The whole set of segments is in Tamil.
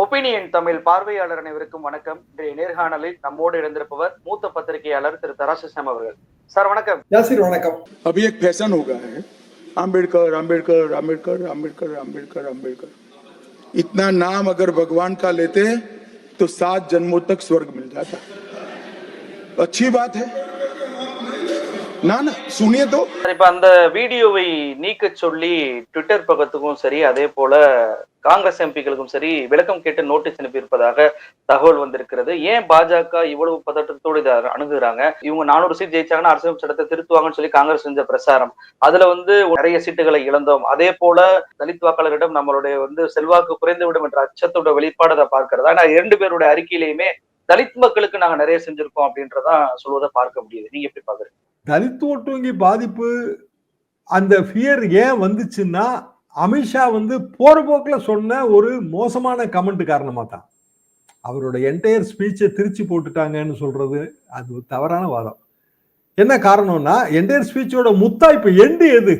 ஒப்பீனியன் தமிழ் பார்வையாளர் அனைவருக்கும் வணக்கம் இன்றைய நேர்காணலில் நம்மோடு இருந்திருப்பவர் மூத்த பத்திரிகையாளர் திரு தராசிஸ்லாம் அவர்கள் சார் வணக்கம் யாசிர் வணக்கம் अभी एक फैशन हो गया है आम्बेडकर आम्बेडकर आम्बेडकर आम्बेडकर आम्बेडकर आम्बेडकर इतना नाम अगर भगवान का लेते तो सात जन्मों तक स्वर्ग मिल जाता अच्छी बात है நான் சுனியதோ இப்ப அந்த வீடியோவை நீக்க சொல்லி ட்விட்டர் பக்கத்துக்கும் சரி அதே போல காங்கிரஸ் எம்பிக்களுக்கும் சரி விளக்கம் கேட்டு நோட்டீஸ் அனுப்பியிருப்பதாக தகவல் வந்திருக்கிறது. ஏன் பாஜக இவ்வளவு பதட்டத்தோடு இதை அணுகுறாங்க? இவங்க நானூறு சீட் ஜெயிச்சாங்கன்னா அரசியல் சட்டத்தை திருத்துவாங்கன்னு சொல்லி காங்கிரஸ் செஞ்ச பிரசாரம். அதுல வந்து நிறைய சீட்டுகளை இழந்தோம். அதே போல தலித் வாக்காளர்களிடம் நம்மளுடைய வந்து செல்வாக்கு குறைந்துவிடும் என்ற அச்சத்தோட வெளிப்பாடை பார்க்கிறது? ஆனா இரண்டு பேருடைய அறிக்கையிலையுமே தலித் மக்களுக்கு நாங்க நிறைய செஞ்சிருக்கோம் அப்படின்றதான் சொல்வதை பார்க்க முடியுது. நீங்க எப்படி பாக்குறீங்க தலித் ஓட்டு வங்கி பாதிப்பு அந்த ஃபியர் ஏன் வந்துச்சுன்னா அமித்ஷா வந்து போற போக்கில் சொன்ன ஒரு மோசமான கமெண்ட் காரணமாக தான் அவரோட என்டையர் ஸ்பீச்சை திருச்சி போட்டுட்டாங்கன்னு சொல்றது அது ஒரு தவறான வாதம். என்ன காரணம்னா என்டையர் ஸ்பீச்சோட முத்தாய்ப்பு எண்டு எது?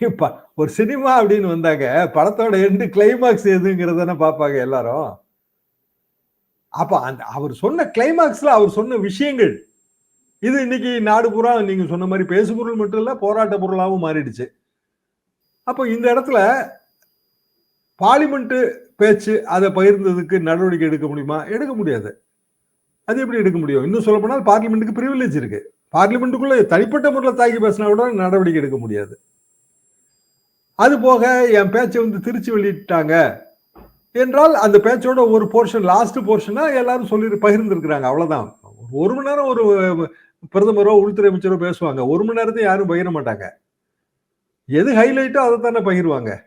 இப்போ ஒரு சினிமா அப்படின்னு வந்தாங்க படத்தோட எண்டு கிளைமாக்ஸ் எதுங்கிறதான பார்ப்பாங்க எல்லாரும். அப்ப அந்த அவர் சொன்ன கிளைமாக்ஸ்ல அவர் சொன்ன விஷயங்கள் இது இன்னைக்கு நாடு பூரா நீங்க சொன்ன மாதிரி பேசு பொருள் மட்டும் இல்ல போராட்ட பொருளாகவும் மாறிடுச்சு. அப்போ இந்த இடத்துல பார்லிமெண்ட் பேச்சு அதை பகிர்ந்ததுக்கு நடவடிக்கை எடுக்க முடியுமா? எடுக்க முடியாது. அது எப்படி எடுக்க முடியும்? இன்னும் சொல்ல போனால் பார்லிமெண்ட்டுக்கு ப்ரிவிலேஜ் இருக்கு. பார்லிமெண்ட்டுக்குள்ள தனிப்பட்ட முறையில் தாக்கி பேசினா கூட நடவடிக்கை எடுக்க முடியாது. அது போக என் பேச்சை வந்து திருச்சி வெளியிட்டாங்க. என்றால் அந்த பேச்சோட ஒரு போர்ஷன் லாஸ்ட் போர்ஷனா எல்லாரும் சொல்லி பகிர்ந்துருக்கிறாங்க. அவ்வளவுதான். ஒரு மணி நேரம் ஒரு பிரதமரோ உள்துறை அமைச்சரோ பேசுவாங்க. ஒரு மணி நேரத்தை யாரும் பகிர மாட்டாங்க. எது ஹைலைட்டோ அதை தானே பகிர்வாங்க.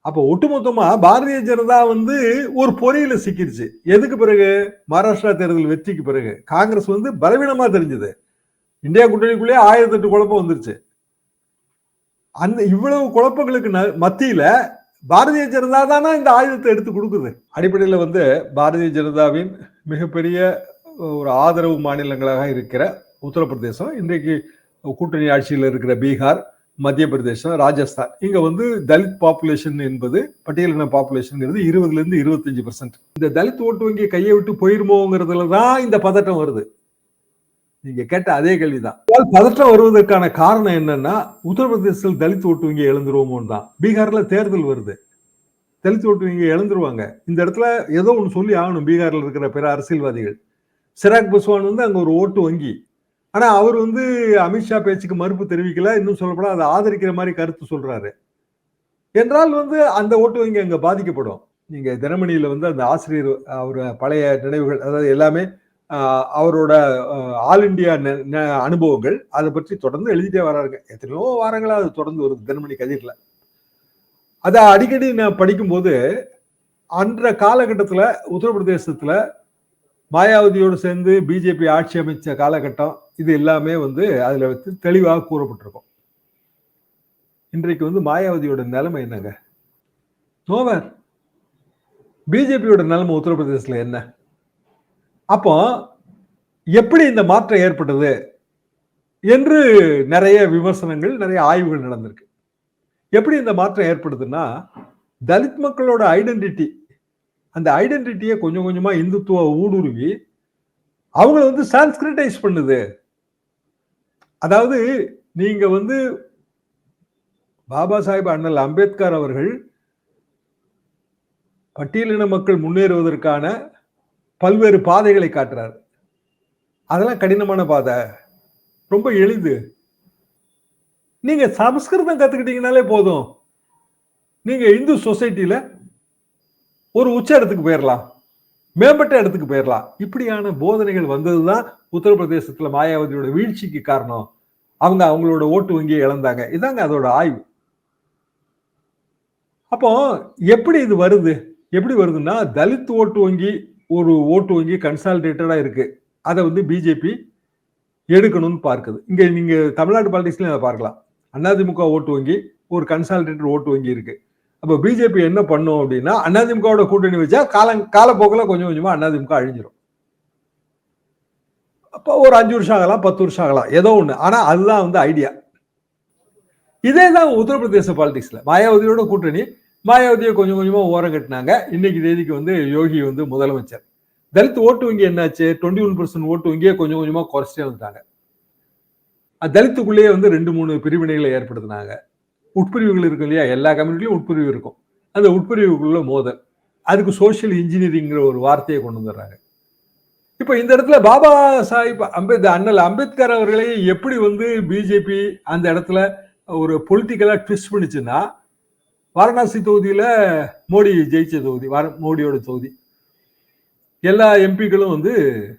அப்போ ஒட்டுமொத்தமா பாரதிய ஜனதா வந்து ஒரு பொறியில சிக்கிருச்சு. எதுக்கு பிறகு? மகாராஷ்டிரா தேர்தல் வெற்றிக்கு பிறகு. காங்கிரஸ் வந்து பலவீனமா தெரிஞ்சது. இந்தியா கூட்டணிக்குள்ளேயே ஆயிரத்தி எட்டு குழப்பம் வந்துருச்சு. அந்த இவ்வளவு குழப்பங்களுக்கு ந- மத்தியில பாரதிய ஜனதா தானா இந்த ஆயுதத்தை எடுத்து கொடுக்குது. அடிப்படையில் வந்து பாரதிய ஜனதாவின் மிகப்பெரிய ஒரு ஆதரவு மாநிலங்களாக இருக்கிற உத்தரப்பிரதேசம் இன்றைக்கு கூட்டணி ஆட்சியில் இருக்கிற பீகார் மத்திய பிரதேசம் ராஜஸ்தான். இங்க வந்து தலித் பாப்புலேஷன் என்பது பட்டியலின பாப்புலேஷன்ங்கிறது இருபதுல இருந்து இருபத்தஞ்சு பர்சன்ட் இந்த தலித் ஓட்டு வங்கியை கையை விட்டு போயிருமோங்கிறதுல தான் இந்த பதட்டம் வருது. நீங்க கேட்ட அதே கேள்விதான். ஆனால் பதட்டம் வருவதற்கான காரணம் என்னன்னா உத்தரப்பிரதேசத்தில் தலித் ஓட்டு வங்கி எழுந்துருவோமோன்னு தான். பீகார்ல தேர்தல் வருது. தலித் ஓட்டு வங்கி எழுந்துருவாங்க இந்த இடத்துல ஏதோ ஒன்று சொல்லி ஆகணும். பீகார்ல இருக்கிற பிற அரசியல்வாதிகள். சிராக் பஸ்வான் வந்து அங்கே ஒரு ஓட்டு வங்கி. ஆனால் அவர் வந்து அமித்ஷா பேச்சுக்கு மறுப்பு தெரிவிக்கல. இன்னும் சொல்லப்போனா அதை ஆதரிக்கிற மாதிரி கருத்து சொல்கிறாரு என்றால் வந்து அந்த ஓட்டு வங்கி அங்கே பாதிக்கப்படும். நீங்கள் தினமணியில் வந்து அந்த ஆசிரியர் அவர் பழைய நினைவுகள் அதாவது எல்லாமே அவரோட ஆல் இந்தியா நெ- அனுபவங்கள் அதை பற்றி தொடர்ந்து எழுதிட்டே வராருங்க. எத்தனையோ வாரங்களாக அது தொடர்ந்து வருது தினமணி கதிரில். அதை அடிக்கடி நான் படிக்கும்போது அன்ற காலகட்டத்தில் உத்தரப்பிரதேசத்தில் மாயாவதியோடு சேர்ந்து பிஜேபி ஆட்சி அமைச்ச காலகட்டம் இது எல்லாமே வந்து அதில் வந்து தெளிவாக கூறப்பட்டிருக்கும். இன்றைக்கு வந்து மாயாவதியோட நிலைமை என்னங்க? நோவர் பிஜேபியோட நிலைமை உத்தரப்பிரதேசத்தில் என்ன? அப்போ எப்படி இந்த மாற்றம் ஏற்பட்டது என்று நிறைய விமர்சனங்கள் நிறைய ஆய்வுகள் நடந்திருக்கு. எப்படி இந்த மாற்றம் ஏற்படுதுன்னா தலித் மக்களோட ஐடென்டிட்டி அந்த ஐடென்டிட்டியை கொஞ்சம் கொஞ்சமாக இந்துத்துவ ஊடுருவி அவங்கள வந்து சான்ஸ்கிரிட்டைஸ் பண்ணுது. அதாவது நீங்கள் வந்து பாபா சாஹிப் அண்ணல் அம்பேத்கர் அவர்கள் பட்டியலின மக்கள் முன்னேறுவதற்கான பல்வேறு பாதைகளை காட்டுறார். அதெல்லாம் கடினமான பாதை. ரொம்ப எளிது. நீங்க சமஸ்கிருதம் கத்துக்கிட்டீங்கனாலே போதும். நீங்க இந்து சொசைட்டியில் ஒரு உச்ச இடத்துக்கு போயிடலாம் மேம்பட்ட இடத்துக்கு போயிடலாம் இப்படியான போதனைகள் வந்ததுதான் உத்தரப்பிரதேசத்துல மாயாவதியோட வீழ்ச்சிக்கு காரணம். அவங்க அவங்களோட ஓட்டு வங்கியை இழந்தாங்க. இதாங்க அதோட ஆய்வு. அப்போ எப்படி இது வருது? எப்படி வருதுன்னா தலித் ஓட்டு வங்கி ஒரு ஓட்டு வங்கி கன்சாலிடேட்டடா இருக்கு. அதை வந்து பிஜேபி எடுக்கணும்னு பார்க்குது. இங்க நீங்க தமிழ்நாடு பாலிடிக்ஸ்லயும் அதை பார்க்கலாம். அதிமுக ஓட்டு வங்கி ஒரு கன்சாலிடேட்டட் ஓட்டு வங்கி இருக்கு. அப்போ பிஜேபி என்ன பண்ணும் அப்படின்னா அதிமுகவோட கூட்டணி வச்சா காலம் காலப்போக்கில் கொஞ்சம் கொஞ்சமாக அதிமுக அழிஞ்சிரும். அப்போ ஒரு அஞ்சு வருஷம் ஆகலாம் பத்து வருஷம் ஆகலாம் ஏதோ ஒன்று ஆனால் அதுதான் வந்து ஐடியா இதே தான் உத்தரப்பிரதேச பாலிடிக்ஸில் மாயாவதியோட கூட்டணி மாயாவதியை கொஞ்சம் கொஞ்சமாக ஓரம் கட்டினாங்க. இன்னைக்கு தேதிக்கு வந்து யோகி வந்து முதலமைச்சர். தலித் ஓட்டு வங்கி என்னாச்சு? டுவெண்ட்டி ஒன் பர்சன்ட் ஓட்டு வங்கியை கொஞ்சம் கொஞ்சமாக குறைச்சிட்டே வந்துட்டாங்க. தலித்துக்குள்ளேயே வந்து ரெண்டு மூணு பிரிவினைகளை ஏற்படுத்தினாங்க. உட்பிரிவுகள் இருக்கும் இல்லையா? எல்லா கம்யூனிட்டிலையும் உட்பிரிவு இருக்கும். அந்த உட்பிரிவுக்குள்ள மோதல். அதுக்கு சோஷியல் இன்ஜினியரிங்கிற ஒரு வார்த்தையை கொண்டு வந்துடுறாங்க. இப்போ இந்த இடத்துல பாபா சாஹிப் அம்பேத் அண்ணல் அம்பேத்கர் அவர்களை எப்படி வந்து பிஜேபி அந்த இடத்துல ஒரு பொலிட்டிக்கலாக ட்விஸ்ட் பண்ணிச்சுன்னா வாரணாசி தொகுதியில் மோடி ஜெயிச்ச தொகுதி வார- மோடியோட தொகுதி. எல்லா எம்பிக்களும் வந்து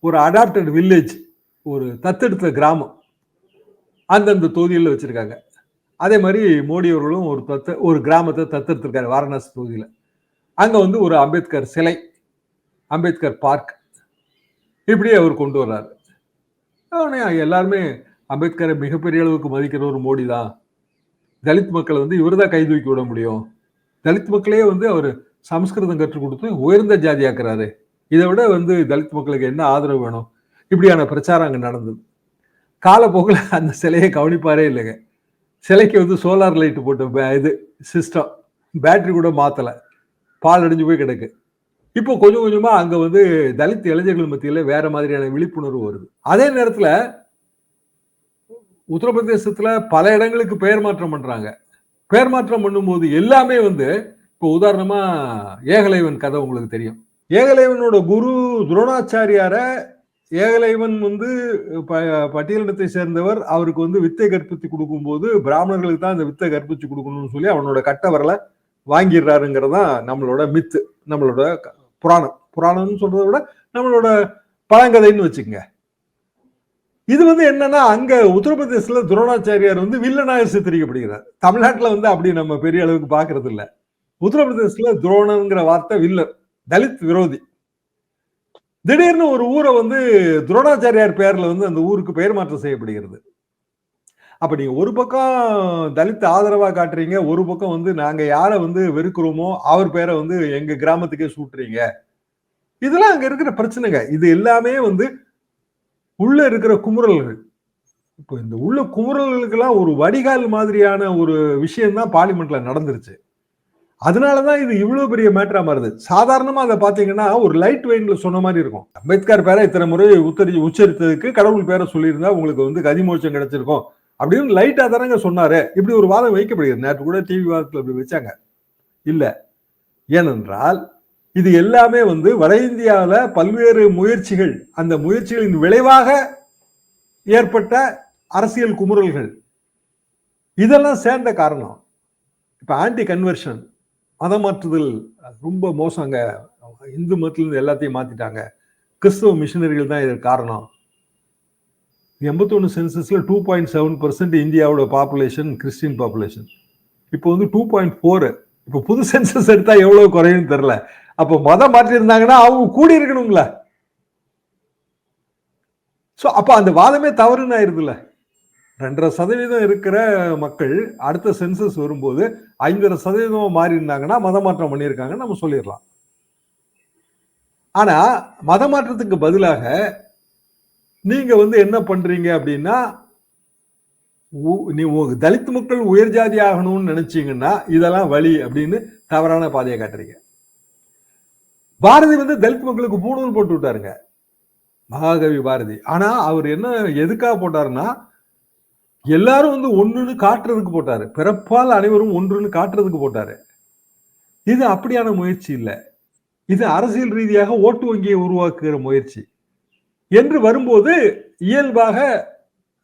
ஒரு அடாப்டட் வில்லேஜ் ஒரு தத்தெடுத்த கிராமம். அந்தந்த தொகுதியில் வச்சுருக்காங்க. அதே மாதிரி மோடி அவர்களும் ஒரு தத்த ஒரு கிராமத்தை தத்தெடுத்திருக்காரு வாரணாசி தொகுதியில் அங்கே வந்து ஒரு அம்பேத்கர் சிலை அம்பேத்கர் பார்க் இப்படி அவர் கொண்டு வர்றாரு. உடனே எல்லாருமே அம்பேத்கரை மிகப்பெரிய அளவுக்கு மதிக்கிற ஒரு மோடி தான். தலித் மக்களை வந்து இவர் தான் கை தூக்கி விட முடியும். தலித் மக்களே வந்து அவர் சமஸ்கிருதம் கற்றுக் கொடுத்து உயர்ந்த ஜாதியாக்குறாரு. இதை விட வந்து தலித் மக்களுக்கு என்ன ஆதரவு வேணும்? இப்படியான பிரச்சாரம் அங்கே நடந்தது. காலப்போக்கில் அந்த சிலையை கவனிப்பாரே இல்லைங்க. சிலைக்கு வந்து சோலார் லைட்டு போட்ட பே- இது சிஸ்டம் பேட்டரி கூட மாற்றலை பால் அடிஞ்சு போய் கிடக்கு. இப்போ கொஞ்சம் கொஞ்சமாக அங்கே வந்து தலித் இளைஞர்கள் மத்தியில் வேற மாதிரியான விழிப்புணர்வு வருது. அதே நேரத்தில் உத்தரப்பிரதேசத்தில் பல இடங்களுக்கு பெயர் மாற்றம் பண்ணுறாங்க பெயர் மாற்றம் பண்ணும்போது எல்லாமே வந்து இப்போ உதாரணமாக ஏகலைவன் கதை உங்களுக்கு தெரியும். ஏகலைவனோட குரு துரோணாச்சாரியாரை ஏகலைவன் வந்து ப- பட்டியலிடத்தை சேர்ந்தவர். அவருக்கு வந்து வித்தை கற்பித்து கொடுக்கும்போது பிராமணர்களுக்கு தான் அந்த வித்தை கற்பித்து கொடுக்கணும்னு சொல்லி அவனோட கட்டவரலை வாங்கிடுறாருங்கிறது தான் நம்மளோட மித்து நம்மளோட க- புராணம். புராணம்னு சொல்றதை விட நம்மளோட பழங்கதைன்னு வச்சுக்கோங்க. இது வந்து என்னன்னா அங்க உத்தரப்பிரதேசத்துல துரோணாச்சாரியார் வந்து வில்லனாக சித்தரிக்கப்படுகிறார். தமிழ்நாட்டில் வந்து அப்படி நம்ம பெரிய அளவுக்கு பாக்குறது இல்லை உத்தரப்பிரதேசத்துல துரோணங்கிற வார்த்தை வில்லன் தலித் விரோதி. திடீர்னு ஒரு ஊரை வந்து துரோணாச்சாரியார் பெயர்ல வந்து அந்த ஊருக்கு பெயர் மாற்றம் செய்யப்படுகிறது. அப்ப நீங்க ஒரு பக்கம் தலித் ஆதரவா காட்டுறீங்க ஒரு பக்கம் வந்து நாங்க யாரை வந்து வெறுக்கிறோமோ அவர் பேரை வந்து எங்க கிராமத்துக்கே சூட்டுறீங்க. இதெல்லாம் அங்க இருக்கிற பிரச்சனைங்க. இது எல்லாமே வந்து உள்ள இருக்கிற குமுறல்கள். இப்போ இந்த உள்ள குமுறல்களுக்கெல்லாம் ஒரு வடிகால் மாதிரியான ஒரு விஷயம் தான் பார்லிமெண்ட்ல நடந்துருச்சு. அதனால தான் இது இவ்வளோ பெரிய மேட்டரா மாறுது. சாதாரணமாக அதை பார்த்தீங்கன்னா ஒரு லைட் வெயின்ல சொன்ன மாதிரி இருக்கும். அம்பேத்கர் பேரை இத்தனை முறை உத்தரி உச்சரித்ததுக்கு கடவுள் பேரை சொல்லியிருந்தா உங்களுக்கு வந்து கதிமோட்சம் கிடைச்சிருக்கும். அப்படின்னு லைட்டாக தானங்க சொன்னாரு. இப்படி ஒரு வாதம் வைக்கப்படுகிறது. நேற்று கூட டிவி வாதத்தில் அப்படி வச்சாங்க. இல்லை. ஏனென்றால் இது எல்லாமே வந்து வட இந்தியாவில் பல்வேறு முயற்சிகள் அந்த முயற்சிகளின் விளைவாக ஏற்பட்ட அரசியல் குமுறல்கள். இதெல்லாம் சேர்ந்த காரணம். இப்போ ஆன்டி கன்வர்ஷன் மதம் மாற்றுதல் ரொம்ப மோசங்க. இந்து மதத்துலேருந்து எல்லாத்தையும் மாற்றிட்டாங்க கிறிஸ்தவ மிஷினரிகள் தான் இதற்கு காரணம். எண்பத்தொன்று சென்சஸில் டூ பாயிண்ட் செவன் பர்சன்ட் இந்தியாவோட பாப்புலேஷன் கிறிஸ்டின் பாப்புலேஷன். இப்போ வந்து டூ பாயிண்ட் ஃபோர். இப்போ புது சென்சஸ் எடுத்தால் எவ்வளோ குறையும்னு தெரில அப்போ மதம் மாற்றியிருந்தாங்கன்னா அவங்க கூடி இருக்கணுங்களா ஸோ அப்போ அந்த வாதமே தவறுன்னு ஆயிருதுல்ல. ரெண்டரை சதவீதம் இருக்கிற மக்கள் அடுத்த சென்சஸ் வரும்போது ஐந்தரை சதவீதம் மாறி இருந்தாங்கன்னா மத மாற்றம் பண்ணியிருக்காங்கன்னு நம்ம சொல்லிடலாம். ஆனா மத மாற்றத்துக்கு பதிலாக நீங்க வந்து என்ன பண்றீங்க அப்படின்னா உ- நீ தலித் மக்கள் உயர் ஜாதி ஆகணும்னு நினைச்சீங்கன்னா இதெல்லாம் வழி அப்படின்னு தவறான பாதையை காட்டுறீங்க. பாரதி வந்து தலித் மக்களுக்கு பூணூல் போட்டு விட்டாருங்க. மகாகவி பாரதி. ஆனா அவர் என்ன எதுக்காக போட்டாருன்னா எல்லாரும் வந்து ஒன்றுன்னு காட்டுறதுக்கு போட்டாரு. பிறப்பால் அனைவரும் ஒன்றுன்னு காட்டுறதுக்கு போட்டாரு. இது அப்படியான முயற்சி இல்லை. இது அரசியல் ரீதியாக ஓட்டு வங்கியை உருவாக்குகிற முயற்சி. என்று வரும்போது இயல்பாக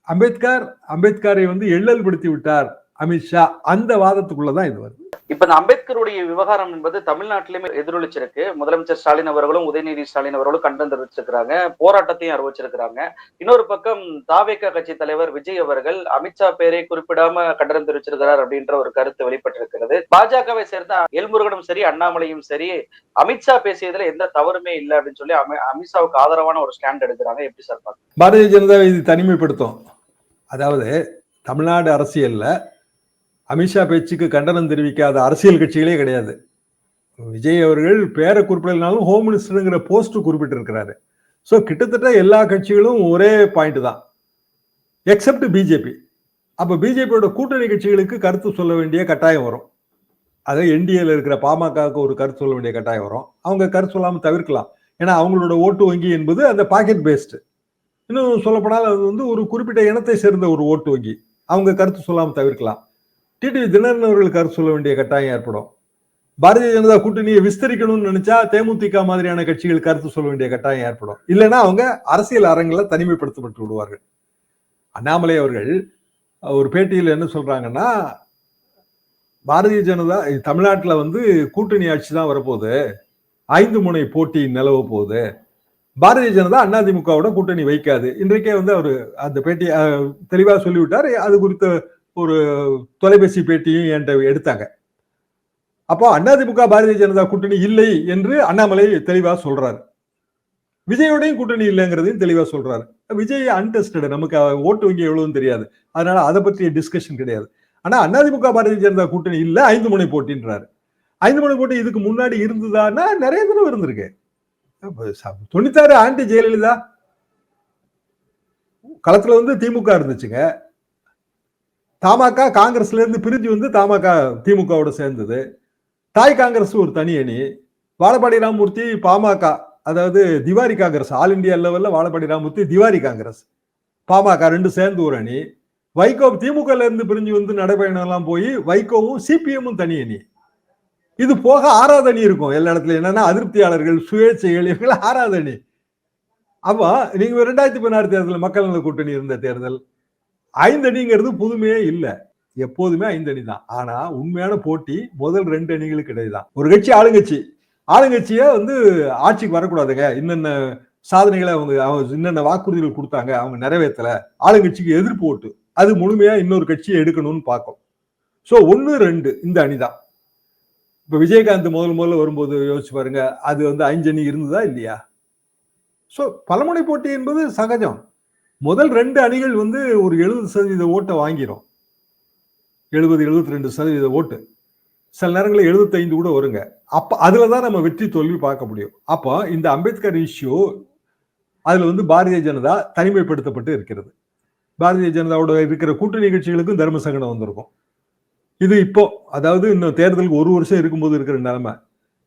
அம்பேத்கர் அம்பேத்கரை வந்து எள்ளல் படுத்தி விட்டார் அமித்ஷா. அந்த வாதத்துக்குள்ளதான் இது வருது. இப்ப இந்த அம்பேத்கருடைய விவகாரம் என்பது தமிழ்நாட்டிலுமே எதிரொலிச்சிருக்கு. முதலமைச்சர் ஸ்டாலின் அவர்களும் உதயநிதி ஸ்டாலின் அவர்களும் கண்டனம் தெரிவிச்சிருக்கிறாங்க போராட்டத்தையும் அறிவிச்சிருக்கிறாங்க. இன்னொரு பக்கம் தாவேகா கட்சி தலைவர் விஜய் அவர்கள் அமித்ஷா பேரை குறிப்பிடாம கண்டனம் தெரிவிச்சிருக்கிறார் அப்படின்ற ஒரு கருத்து வெளிப்பட்டிருக்கிறது. பாஜகவை சேர்ந்த எல்முருகனும் சரி அண்ணாமலையும் சரி அமித்ஷா பேசியதுல எந்த தவறுமே இல்லை அப்படின்னு சொல்லி அமித்ஷாவுக்கு ஆதரவான ஒரு ஸ்டாண்ட் எடுக்கிறாங்க. எப்படி சார் பாரதிய ஜனதா இது தனிமைப்படுத்தும். அதாவது தமிழ்நாடு அரசியல்ல அமித்ஷா பேச்சுக்கு கண்டனம் தெரிவிக்காத அரசியல் கட்சிகளே கிடையாது. விஜய் அவர்கள் பேரை குறிப்பிடலைனாலும் ஹோம் மினிஸ்டருங்கிற போஸ்ட் குறிப்பிட்டிருக்கிறாரு. ஸோ கிட்டத்தட்ட எல்லா கட்சிகளும் ஒரே பாயிண்ட் தான். எக்ஸப்ட் பிஜேபி அப்போ பிஜேபியோட கூட்டணி கட்சிகளுக்கு கருத்து சொல்ல வேண்டிய கட்டாயம் வரும். அது என்டிஏல இருக்கிற பாமகவுக்கு ஒரு கருத்து சொல்ல வேண்டிய கட்டாயம் வரும். அவங்க கருத்து சொல்லாமல் தவிர்க்கலாம். ஏன்னா அவங்களோட ஓட்டு வங்கி என்பது அந்த பாக்கெட் பேஸ்டு இன்னும் சொல்லப்போனால் அது வந்து ஒரு குறிப்பிட்ட இனத்தை சேர்ந்த ஒரு ஓட்டு வங்கி. அவங்க கருத்து சொல்லாமல் தவிர்க்கலாம். டிடிவி தினகரன் அவர்கள் கருத்து சொல்ல வேண்டிய கட்டாயம் ஏற்படும். பாரதிய ஜனதா கூட்டணியை விஸ்தரிக்கணும்னு நினைச்சா தேமுதிக மாதிரியான கட்சிகள் கருத்து சொல்ல வேண்டிய கட்டாயம் ஏற்படும். இல்லைன்னா அவங்க அரசியல் அரங்கில் தனிமைப்படுத்தப்பட்டு விடுவார்கள். அண்ணாமலை அவர்கள் ஒரு பேட்டியில் என்ன சொல்றாங்கன்னா பாரதிய ஜனதா தமிழ்நாட்டில் வந்து கூட்டணி ஆட்சி தான் வரப்போகுது. ஐந்து முனை போட்டி நிலவ போகுது. பாரதிய ஜனதா அதிமுகவோட கூட்டணி வைக்காது. இன்றைக்கே வந்து அவர் அந்த பேட்டி தெளிவாக சொல்லிவிட்டார். அது குறித்த ஒரு தொலைபேசி பேட்டியும் என்கிட்ட எடுத்தாங்க. அப்போ அதிமுக பாரதிய ஜனதா கூட்டணி இல்லை என்று அண்ணாமலை தெளிவாக சொல்றாரு. விஜயோடையும் கூட்டணி இல்லைங்கிறதையும் தெளிவாக சொல்றாரு. விஜய் அன்டெஸ்டட் நமக்கு ஓட்டு வங்கி எவ்வளவுன்னு தெரியாது. அதனால அதை பற்றிய டிஸ்கஷன் கிடையாது. ஆனா அதிமுக பாரதிய ஜனதா கூட்டணி இல்லை ஐந்து முனை போட்டின்றாரு. ஐந்து முனை போட்டி இதுக்கு முன்னாடி இருந்ததான்னா நிறைய தடவை இருந்திருக்கு. தொண்ணூத்தாறு ஆண்டு ஜெயலலிதா. களத்துல வந்து திமுக இருந்துச்சுங்க. தமாக காங்கிரஸ்லேருந்து பிரிஞ்சு வந்து தமாக திமுகவோட சேர்ந்தது. தாய் காங்கிரஸ் ஒரு தனி அணி. வாழப்பாடி ராமமூர்த்தி பாமக அதாவது திவாரி காங்கிரஸ் ஆல் இந்தியா லெவலில் வாழப்பாடி ராமமூர்த்தி திவாரி காங்கிரஸ் பாமக ரெண்டு சேர்ந்து ஒரு அணி. வைகோ திமுகலேருந்து இருந்து பிரிஞ்சு வந்து நடைபயணம்லாம் போய் வைகோவும் சிபிஎம்மும் தனி அணி. இது போக ஆறாவது அணி இருக்கும். எல்லா இடத்துல என்னன்னா அதிருப்தியாளர்கள் சுயேட்சைகள் இவங்க ஆறாவது அணி. அப்போ நீங்க ரெண்டாயிரத்தி பதினாறு தேர்தல் மக்கள் நல கூட்டணி இருந்த தேர்தல். ஐந்து அணிங்கிறது புதுமையே இல்லை. எப்போதுமே ஐந்து அணி தான் ஆனா உண்மையான போட்டி முதல் ரெண்டு அணிகளுக்கு இடையேதான். ஒரு கட்சி ஆளுங்கட்சி. ஆளுங்கட்சிய வந்து ஆட்சிக்கு வரக்கூடாதுங்க. இன்னென்ன சாதனைகளை அவங்க அவங்க என்னென்ன வாக்குறுதிகள் கொடுத்தாங்க அவங்க நிறைவேற்றல. ஆளுங்கட்சிக்கு எதிர்ப்பு ஓட்டு. அது முழுமையா இன்னொரு கட்சியை எடுக்கணும்னு பார்க்கும். ஸோ ஒன்று ரெண்டு இந்த அணி தான் இப்போ விஜயகாந்த் முதல் முதல்ல வரும்போது யோசிச்சு பாருங்க. அது வந்து அஞ்சு அணி இருந்ததா இல்லையா? ஸோ பலமுனை போட்டி என்பது சகஜம். முதல் ரெண்டு அணிகள் வந்து ஒரு எழுபது சதவீத ஓட்டை வாங்கிடும் எழுபது எழுபத்தி ரெண்டு சதவீத ஓட்டு. சில நேரங்களில் எழுபத்தைந்து கூட வருங்க. அப்போ அதில் தான் நம்ம வெற்றி தோல்வி பார்க்க முடியும். அப்போ இந்த அம்பேத்கர் இஷ்யூ அதில் வந்து பாரதிய ஜனதா தனிமைப்படுத்தப்பட்டு இருக்கிறது. பாரதிய ஜனதாவோட இருக்கிற கூட்டணி நிகழ்ச்சிகளுக்கும் தர்ம சங்கடம் வந்திருக்கும். இது இப்போ அதாவது இன்னும் தேர்தலுக்கு ஒரு வருஷம் இருக்கும்போது இருக்கிற நிலைமை.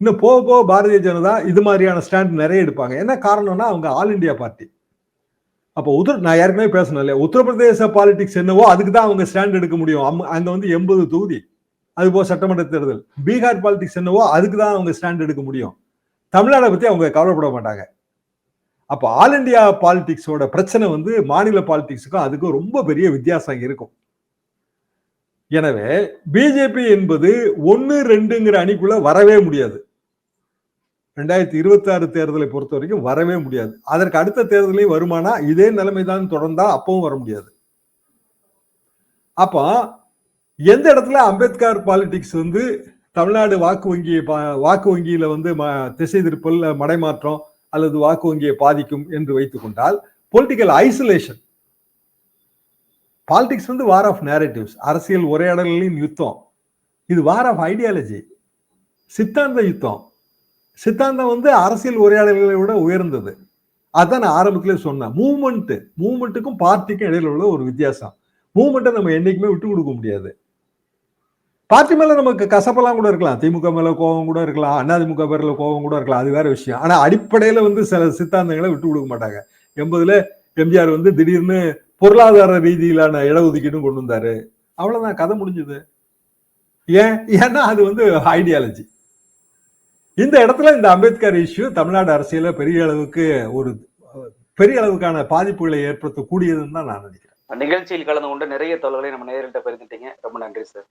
இன்னும் போக போக பாரதிய ஜனதா இது மாதிரியான ஸ்டாண்ட் நிறைய எடுப்பாங்க. என்ன காரணம்னா அவங்க ஆல் இந்தியா பார்ட்டி. அப்போ உத்தர நான் ஏற்கனவே பேசணும் இல்லையா? உத்தரப்பிரதேச பாலிடிக்ஸ் என்னவோ அதுக்கு தான் அவங்க ஸ்டாண்ட் எடுக்க முடியும். அம்- அங்க வந்து எண்பது தொகுதி. அது போக சட்டமன்ற தேர்தல். பீகார் பாலிடிக்ஸ் என்னவோ அதுக்கு தான் அவங்க ஸ்டாண்ட் எடுக்க முடியும். தமிழ்நாடை பத்தி அவங்க கவலைப்பட மாட்டாங்க. அப்போ ஆல் இந்தியா பாலிடிக்ஸோட பிரச்சனை வந்து மாநில பாலிடிக்ஸுக்கும் அதுக்கும் ரொம்ப பெரிய வித்தியாசம் இருக்கும். எனவே பிஜேபி என்பது ஒன்று ரெண்டுங்கிற அணிக்குள்ள வரவே முடியாது. ரெண்டாயிரத்தி இருபத்தி ஆறு தேர்தலை பொறுத்த வரைக்கும் வரவே முடியாது. அதற்கு அடுத்த தேர்தலையும் வருமானா? இதே நிலைமை தான் தொடர்ந்தா அப்பவும் வர முடியாது. அப்போ எந்த இடத்துல அம்பேத்கர் பாலிடிக்ஸ் வந்து தமிழ்நாடு வாக்கு வங்கியை பா- வாக்கு வங்கியில வந்து ம- திசை திருப்பல் மடைமாற்றம் அல்லது வாக்கு வங்கியை பாதிக்கும் என்று வைத்துக் கொண்டால் பொலிட்டிக்கல் ஐசோலேஷன் பாலிடிக்ஸ் வந்து வார் ஆஃப் நேரட்டிவ்ஸ் அரசியல் உரையாடலின் யுத்தம். இது வார் ஆஃப் ஐடியாலஜி சித்தாந்த யுத்தம். சித்தாந்தம் வந்து அரசியல் உரையாடல்களை விட உயர்ந்தது. அதான் நான் ஆரம்பத்திலே சொன்னேன். மூமெண்ட் மூமெண்ட்டுக்கும் பார்ட்டிக்கும் இடையில உள்ள ஒரு வித்தியாசம். மூமெண்ட்டை நம்ம என்னைக்குமே விட்டு கொடுக்க முடியாது. பார்ட்டி மேல நமக்கு கசப்பெல்லாம் கூட இருக்கலாம். திமுக மேல கோபம் கூட இருக்கலாம். அதிமுக பேர்ல கோபம் கூட இருக்கலாம். அது வேற விஷயம். ஆனா அடிப்படையில வந்து சில சித்தாந்தங்களை விட்டு கொடுக்க மாட்டாங்க. எண்பதுல எம்ஜிஆர் வந்து திடீர்னு பொருளாதார ரீதியிலான இடஒதுக்கீடும் கொண்டு வந்தாரு. அவ்வளவுதான். கதை முடிஞ்சது. ஏன்? ஏன்னா அது வந்து ஐடியாலஜி இந்த இடத்துல இந்த அம்பேத்கர் இஷ்யூ தமிழ்நாடு அரசியல பெரிய அளவுக்கு ஒரு பெரிய அளவுக்கான பாதிப்புகளை ஏற்படுத்தக்கூடியதுன்னு தான் நான் நினைக்கிறேன். நிகழ்ச்சியில் கலந்து கொண்டு நிறைய தொழில்களை நம்ம நேரிட்ட பெருந்துட்டீங்க ரொம்ப நன்றி சார்.